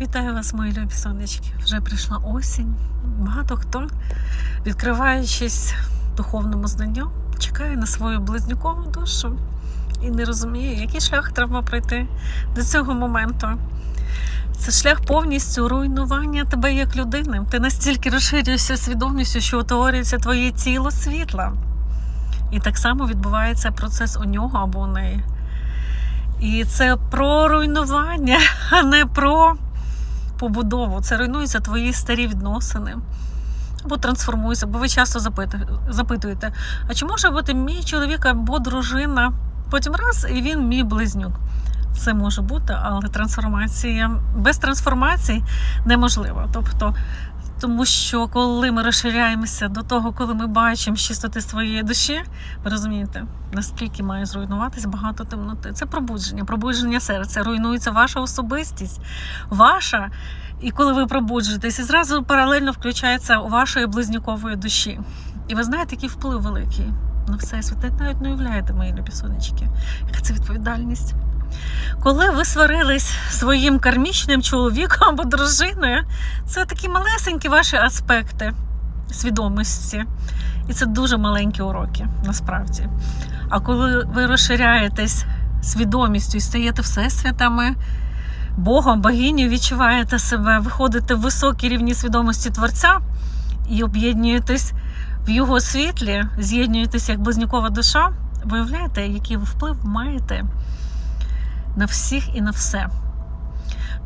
Вітаю вас, мої любі сонечки. Вже прийшла осінь. Багато хто, відкриваючись духовному знанню, чекає на свою близнюкову душу і не розуміє, який шлях треба пройти до цього моменту. Це шлях повністю руйнування тебе як людини. Ти настільки розширюєшся свідомістю, що утворюється твоє тіло світла. І так само відбувається процес у нього або у неї. І це про руйнування, а не про побудову. Це руйнуються твої старі відносини. Або трансформуються, бо ви часто запитуєте, а чи може бути мій чоловік або дружина? Потім раз, і він мій близнюк. Це може бути, але трансформація без трансформації неможливо. Тобто, тому що коли ми розширяємося до того, коли ми бачимо чистоти своєї душі, ви розумієте, наскільки має зруйнуватись багато темноти. Це пробудження, пробудження серця, руйнується ваша особистість, ваша. І коли ви пробуджуєтесь, і зразу паралельно включається у вашої близнюкової душі. І ви знаєте, який вплив великий на все світ. Навіть не уявляєте, мої любі сонечки, яка це відповідальність. Коли ви сварились своїм кармічним чоловіком або дружиною, це такі малесенькі ваші аспекти свідомості. І це дуже маленькі уроки, насправді. А коли ви розширяєтесь свідомістю і стаєте всесвятами, Богом, богиню, відчуваєте себе, виходите в високі рівні свідомості Творця і об'єднуєтесь в його світлі, з'єднуєтесь як близнюкова душа, виявляєте, який ви вплив маєте на всіх і на все.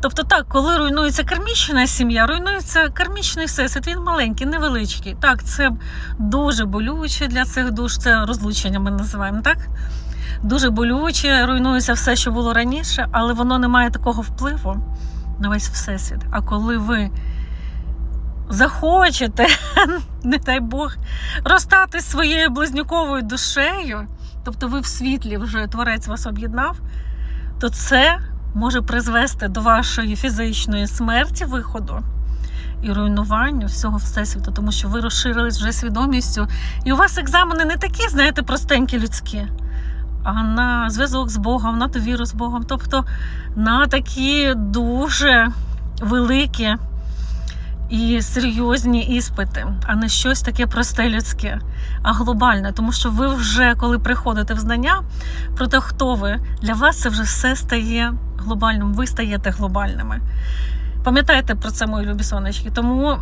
Тобто, так, коли руйнується кармічна сім'я, руйнується кармічний всесвіт, він маленький, невеличкий. Так, це дуже болюче для цих душ, це розлучення ми називаємо, так? Дуже болюче, руйнується все, що було раніше, але воно не має такого впливу на весь всесвіт. А коли ви захочете, не дай Бог, розстати своєю близнюковою душею, тобто ви в світлі вже творець вас об'єднав, то це може призвести до вашої фізичної смерті виходу і руйнуванню всього всесвіту, тому що ви розширились вже свідомістю, і у вас екзамени не такі, знаєте, простенькі людські, а на зв'язок з Богом, на довіру з Богом, тобто на такі дуже великі і серйозні іспити, а не щось таке просте людське, а глобальне, тому що ви вже, коли приходите в знання про те, хто ви, для вас це вже все стає глобальним. Ви стаєте глобальними. Пам'ятайте про це, мої любі сонечки. Тому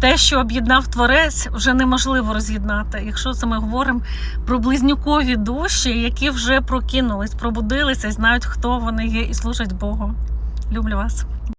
те, що об'єднав творець, вже неможливо роз'єднати. Якщо це ми говоримо про близнюкові душі, які вже прокинулись, пробудилися і знають, хто вони є, і служать Богу. Люблю вас.